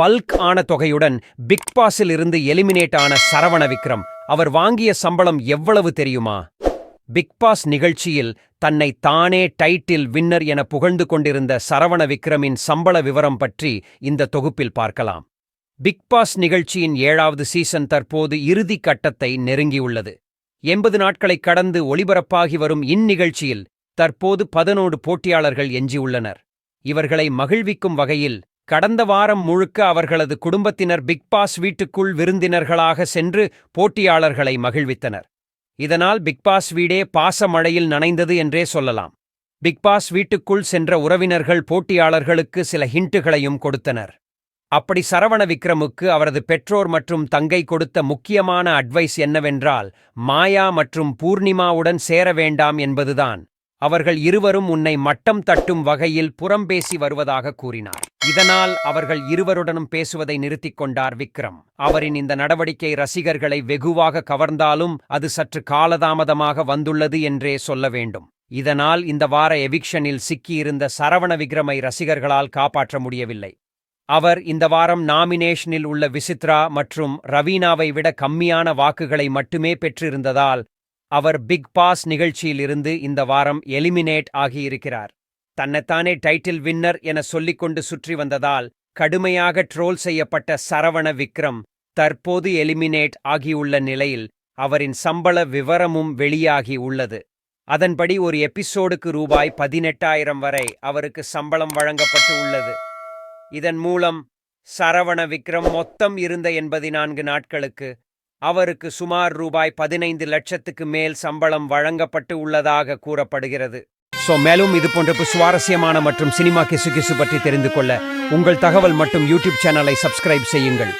Bulk ஆன தொகையுடன் big பாஸில் இருந்து எலிமினேட் ஆன சரவண விக்ரம். அவர் வாங்கிய சம்பளம் எவ்வளவு தெரியுமா? பிக் பாஸ் நிகழ்ச்சியில் தன்னை தானே டைட்டில் வின்னர் என புகழ்ந்து கொண்டிருந்த சரவண விக்ரமின் சம்பள விவரம் பற்றி இந்த தொகுப்பில் பார்க்கலாம். பிக் பாஸ் நிகழ்ச்சியின் ஏழாவது சீசன் தற்போது இறுதி கட்டத்தை நெருங்கியுள்ளது. எண்பது நாட்களை கடந்து ஒளிபரப்பாகி வரும் இந்நிகழ்ச்சியில் தற்போது பதினோடு போட்டியாளர்கள் எஞ்சியுள்ளனர். இவர்களை மகிழ்விக்கும் வகையில் கடந்த வாரம் முழுக்க அவர்களது குடும்பத்தினர் பிக் பாஸ் வீட்டுக்குள் விருந்தினர்களாக சென்று போட்டியாளர்களை மகிழ்வித்தனர். இதனால் பிக் பாஸ் வீடே பாசமழையில் நனைந்தது என்றே சொல்லலாம். பிக் பாஸ் வீட்டுக்குள் சென்ற உறவினர்கள் போட்டியாளர்களுக்கு சில ஹிண்ட்டுகளையும் கொடுத்தனர். அப்படி சரவண விக்ரமுக்கு அவரது பெற்றோர் மற்றும் தங்கை கொடுத்த முக்கியமான அட்வைஸ் என்னவென்றால் மாயா மற்றும் பூர்ணிமாவுடன் சேர வேண்டாம் என்பதுதான். அவர்கள் இருவரும் உன்னை மட்டம் தட்டும் வகையில் புறம்பேசி வருவதாக கூறினார். இதனால் அவர்கள் இருவருடனும் பேசுவதை நிறுத்திக் கொண்டார் விக்ரம். அவரின் இந்த நடவடிக்கை ரசிகர்களை வெகுவாக கவர்ந்தாலும் அது சற்று காலதாமதமாக வந்துள்ளது என்றே சொல்ல வேண்டும். இதனால் இந்த வார எவிக்ஷனில் சிக்கியிருந்த சரவண விக்ரமை ரசிகர்களால் காப்பாற்ற முடியவில்லை. அவர் இந்த வாரம் நாமினேஷனில் உள்ள விசித்ரா மற்றும் ரவீனாவை விட கம்மியான வாக்குகளை மட்டுமே பெற்றிருந்ததால் அவர் பிக் பாஸ் நிகழ்ச்சியிலிருந்து இந்த வாரம் எலிமினேட் ஆகியிருக்கிறார். தன்னைத்தானே டைட்டில் வின்னர் என சொல்லிக்கொண்டு சுற்றி வந்ததால் கடுமையாக ட்ரோல் செய்யப்பட்ட சரவண விக்ரம் தற்போது எலிமினேட் ஆகியுள்ள நிலையில் அவரின் சம்பள விவரமும் வெளியாகி உள்ளது. அதன்படி ஒரு எபிசோடுக்கு ரூபாய் பதினெட்டாயிரம் வரை அவருக்கு சம்பளம் வழங்கப்பட்டு உள்ளது. இதன் மூலம் சரவண விக்ரம் மொத்தம் இருந்த எண்பதி நான்கு நாட்களுக்கு அவருக்கு சுமார் ரூபாய் பதினைந்து லட்சத்துக்கு மேல் சம்பளம் வழங்கப்பட்டு உள்ளதாக கூறப்படுகிறது. ஸோ மேலும் இது போன்ற சுவாரஸ்யமான மற்றும் சினிமா கிசு கிசு பற்றி தெரிந்து கொள்ள உங்கள் தகவல் மற்றும் யூடியூப் சேனலை சப்ஸ்கிரைப் செய்யுங்கள்.